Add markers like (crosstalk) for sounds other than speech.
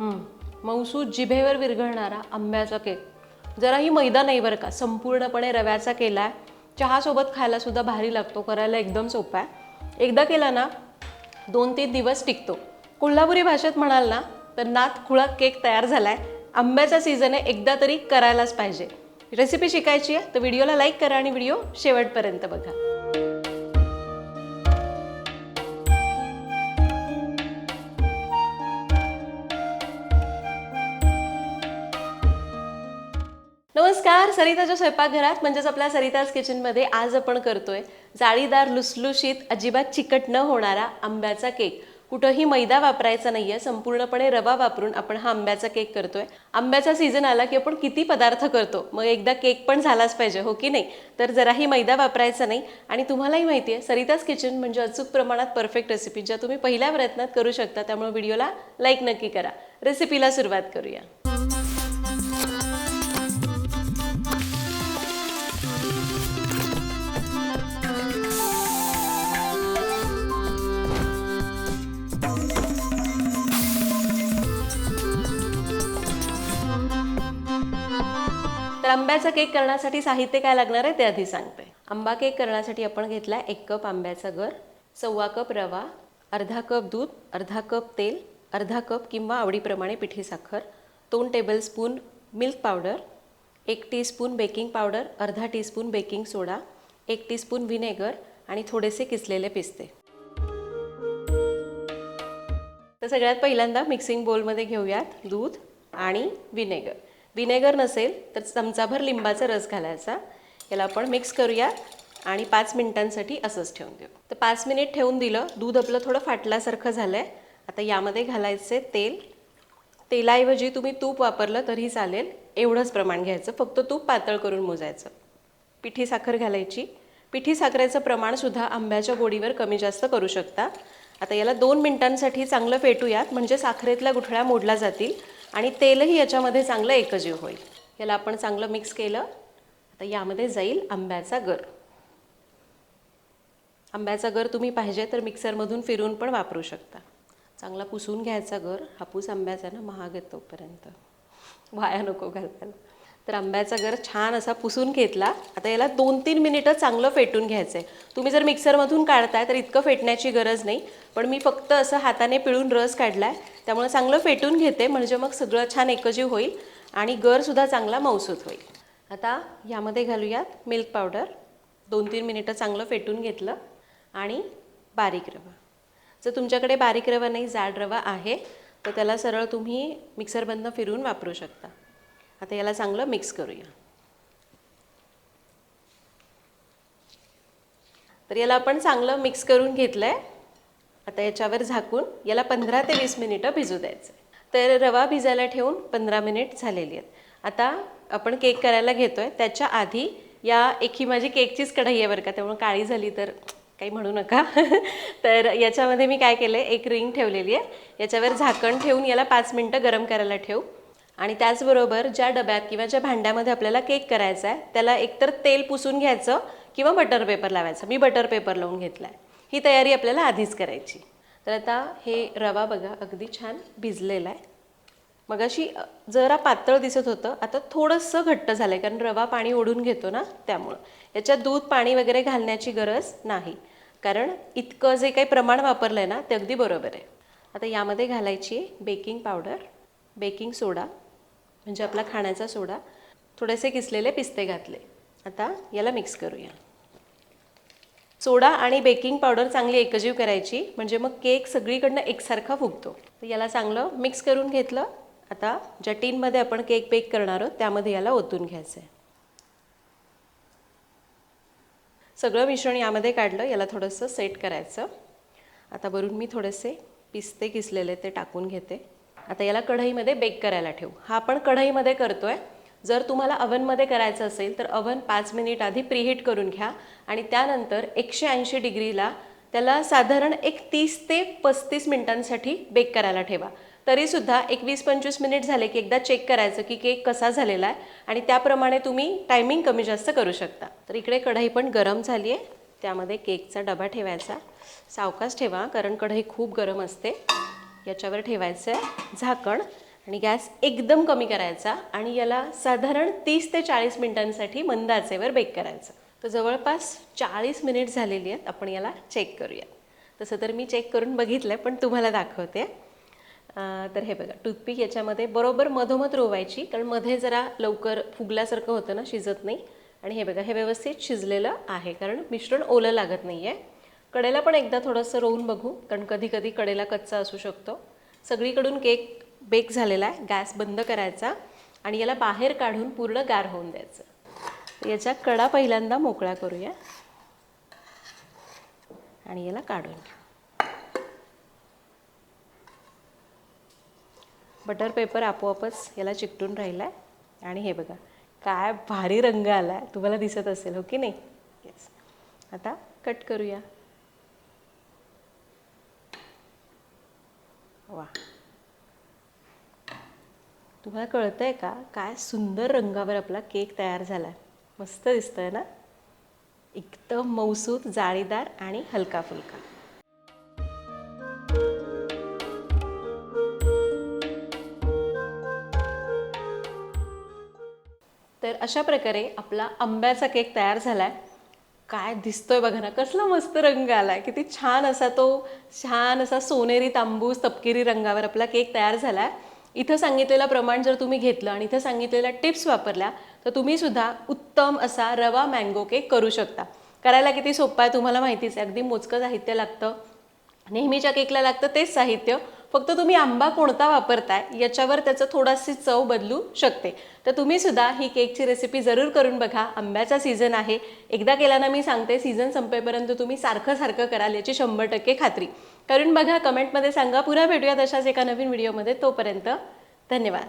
हम्म. जिभेवर विरघळणारा आंब्याचा केक. जराही मैदा नाही बरं का? संपूर्णपणे रव्याचा केला आहे. चहासोबत खायलासुद्धा भारी लागतो. करायला एकदम सोपा आहे. एकदा केला ना दोन तीन दिवस टिकतो. कोल्हापुरी भाषेत म्हणाल ना तर नात खुळा केक तयार झाला आहे आंब्याचा सीझन आहे एकदा तरी करायलाच पाहिजे. रेसिपी शिकायची आहे तर व्हिडिओला लाईक करा आणि व्हिडिओ शेवटपर्यंत बघा. नमस्कार सरिताच्या स्वयंपाकघरात म्हणजेच आपल्या सरिताज किचनमध्ये आज आपण करतोय जाळीदार लुसलुशीत अजिबात चिकट न होणारा आंब्याचा केक. कुठंही मैदा वापरायचा नाहीये संपूर्णपणे रवा वापरून आपण हा आंब्याचा केक करतोय. आंब्याचा सीझन आला की आपण किती पदार्थ करतो? मग एकदा केक पण झालाच पाहिजे हो की नाही? तर जराही मैदा वापरायचा नाही. आणि तुम्हालाही माहिती आहे सरिताज किचन म्हणजे अचूक प्रमाणात परफेक्ट रेसिपी ज्या तुम्ही पहिल्या प्रयत्नात करू शकता त्यामुळे व्हिडिओला लाईक नक्की करा. रेसिपीला सुरुवात करूया. तर आंब्याचा केक करण्यासाठी साहित्य काय लागणार आहे? ते आधी सांगते. आंबा केक करण्यासाठी आपण घेतला एक कप आंब्याचा गर सव्वा कप रवा अर्धा कप दूध अर्धा कप तेल अर्धा कप किंवा आवडीप्रमाणे पिठी साखर दोन टेबलस्पून मिल्क पावडर एक टीस्पून बेकिंग पावडर अर्धा टीस्पून बेकिंग सोडा एक टीस्पून व्हिनेगर आणि थोडेसे किसलेले पिस्ते. तर सगळ्यात पहिल्यांदा मिक्सिंग बोलमध्ये घेऊयात दूध आणि विनेगर विनेगर नसेल तर चमचाभर लिंबाचा रस घालायचा. याला आपण मिक्स करूया आणि पाच मिनिटांसाठी असंच ठेवून देऊ. तर पाच मिनिट ठेवून दिलं. दूध आपलं थोडं फाटल्यासारखं झालं आहे आता यामध्ये घालायचे तेल. तेलाऐवजी तुम्ही तूप वापरलं तरी चालेल. एवढंच प्रमाण घ्यायचं. फक्त तूप पातळ करून मोजायचं. पिठी साखर घालायची. पिठी साखरेचं प्रमाणसुद्धा आंब्याच्या गोडीवर कमी जास्त करू शकता. आता याला दोन मिनिटांसाठी चांगलं फेटूयात. म्हणजे साखरेतल्या गुठळ्या मोडल्या जातील. आणि तेलही याच्यामध्ये चांगलं एकजीव होईल. याला आपण चांगलं मिक्स केलं. आता यामध्ये जाईल आंब्याचा गर. आंब्याचा गर तुम्ही पाहिजे तर मिक्सरमधून फिरून पण वापरू शकता. चांगला पुसून घ्यायचा गर. हापूस आंब्याचा ना महाग येतोपर्यंत तोपर्यंत वाया नको घालताना. तर आंब्याचा गर छान असा पुसून घेतला. आता याला दोन तीन मिनिटं चांगलं फेटून घ्यायचं आहे तुम्ही जर मिक्सरमधून काढताय तर इतकं फेटण्याची गरज नाही. पण मी फक्त असं हाताने पिळून रस काढला आहे त्यामुळे चांगलं फेटून घेते म्हणजे मग सगळं छान एकजीव होईल आणि गरसुद्धा चांगला मौसूत होईल. आता यामध्ये घालूयात मिल्क पावडर दोन तीन मिनिटं चांगलं फेटून घेतलं आणि बारीक रवा. जर तुमच्याकडे बारीक रवा नाही जाड रवा आहे तर त्याला सरळ तुम्ही मिक्सरबंद फिरून वापरू शकता. आता याला चांगलं मिक्स करूया. तर याला आपण चांगलं मिक्स करून घेतलं आहे आता याच्यावर झाकून याला पंधरा ते वीस मिनिटं भिजू द्यायचं. आहे तर रवा भिजायला ठेवून पंधरा मिनिट झालेली आहेत. आता आपण केक करायला घेतो आहे त्याच्या आधी या एक ही माझी केकचीच कढई आहे बरं का. त्यामुळे काळी झाली तर काही म्हणू नका. (laughs) तर याच्यामध्ये मी काय केलं आहे एक रिंग ठेवलेली आहे. याच्यावर झाकण ठेवून याला पाच मिनटं गरम करायला ठेवू. आणि त्याचबरोबर ज्या डब्यात किंवा ज्या भांड्यामध्ये आपल्याला केक करायचा आहे त्याला एकतर तेल पुसून घ्यायचं किंवा बटर पेपर लावायचं. मी बटर पेपर लावून घेतला आहे ही तयारी आपल्याला आधीच करायची. तर आता हे रवा बघा अगदी छान भिजलेला आहे. मग अशी जरा पातळ दिसत होतं आता थोडंसं घट्ट झालं आहे कारण रवा पाणी ओढून घेतो ना त्यामुळं. याच्यात दूध पाणी वगैरे घालण्याची गरज नाही. कारण इतकं जे काही प्रमाण वापरलं आहे ना ते अगदी बरोबर आहे. आता यामध्ये घालायची आहे बेकिंग पावडर बेकिंग सोडा म्हणजे आपला खाण्याचा सोडा. थोडेसे किसलेले पिस्ते घातले. आता याला मिक्स करूया. सोडा आणि बेकिंग पावडर चांगली एकजीव करायची. म्हणजे मग केक सगळीकडनं एकसारखा फुगतो. तर याला चांगलं मिक्स करून घेतलं. आता ज्या टीनमध्ये आपण केक बेक करणार आहोत त्यामध्ये याला ओतून घ्यायचं आहे सगळं मिश्रण यामध्ये काढलं. याला थोडंसं सेट करायचं. आता वरून मी थोडेसे पिस्ते किसलेले ते टाकून घेते. आता याला कढईमध्ये बेक करायला ठेवू. हा आपण कढईमध्ये करतो आहे जर तुम्हाला अवनमध्ये करायचं असेल तर अवन पाच मिनिट आधी प्रीहीट करून घ्या आणि त्यानंतर एकशे ऐंशी डिग्रीला त्याला साधारण एक तीस ते पस्तीस मिनिटांसाठी बेक करायला ठेवा. तरीसुद्धा एक वीस पंचवीस मिनिट झाले की एकदा चेक करायचं की केक कसा झालेला आहे आणि त्याप्रमाणे तुम्ही टायमिंग कमी जास्त करू शकता. तर इकडे कढई पण गरम झाली आहे त्यामध्ये केकचा डबा ठेवायचा. सावकाश ठेवा कारण कढई खूप गरम असते. याच्यावर ठेवायचं आहे झाकण. आणि गॅस एकदम कमी करायचा आणि याला साधारण तीस ते चाळीस मिनिटांसाठी मंद आचेवर बेक करायचं. तर जवळपास चाळीस मिनिट झालेली आहेत आपण याला चेक करूया. तसं तर मी चेक करून बघितलं आहे पण तुम्हाला दाखवते. तर हे बघा टूथपिक याच्यामध्ये बरोबर मधोमध रोवायची कारण मध्ये जरा लवकर फुगल्यासारखं होतं ना शिजत नाही. आणि हे बघा हे व्यवस्थित शिजलेलं आहे कारण मिश्रण ओलं लागत नाही आहे कडेला पण एकदा थोडंसं रोवून बघू कारण कधी कधी कडेला कच्चा असू शकतो. सगळीकडून केक बेक झालेला आहे गॅस बंद करायचा आणि याला बाहेर काढून पूर्ण गार होऊन द्यायचं. याच्या कडा पहिल्यांदा मोकळा करूया. आणि याला काढून घेऊ बटर पेपर आपोआपच याला चिकटून राहिला आहे आणि हे बघा काय भारी रंग आला आहे तुम्हाला दिसत असेल हो की नाही? येस आता कट करूया. वा. तुम्हाला कळतंय का? काय सुंदर रंगावर आपला केक तयार झाला आहे मस्त दिसतंय ना? एकदम मौसूद जाळीदार आणि हलका फुलका तर अशा प्रकारे आपला आंब्याचा केक तयार झाला आहे काय दिसतोय बघा ना? कसला मस्त रंग आला आहे किती छान असा तो छान असा सोनेरी तांबूस तपकिरी रंगावर आपला केक तयार झाला आहे इथं सांगितलेलं प्रमाण जर तुम्ही घेतलं आणि इथं सांगितलेल्या टिप्स वापरल्या तर तुम्ही सुद्धा उत्तम असा रवा मँगो केक करू शकता. करायला किती सोपं आहे तुम्हाला माहितीच आहे अगदी मोजकं साहित्य लागतं. नेहमीच्या केकला लागतं तेच साहित्य. फक्त तुम्ही आंबा कोणता वापरताय याच्यावर त्याचं थोडाशी चव बदलू शकते. तर तुम्ही सुद्धा ही केकची रेसिपी जरूर करून बघा. आंब्याचा सीझन आहे. एकदा केल्यानं मी सांगते सीझन संपेपर्यंत तुम्ही सारखं सारखं कराल याची शंभर टक्के खात्री. करून बघा कमेंटमध्ये सांगा. पुन्हा भेटूयात अशाच एका नवीन व्हिडिओमध्ये तोपर्यंत धन्यवाद.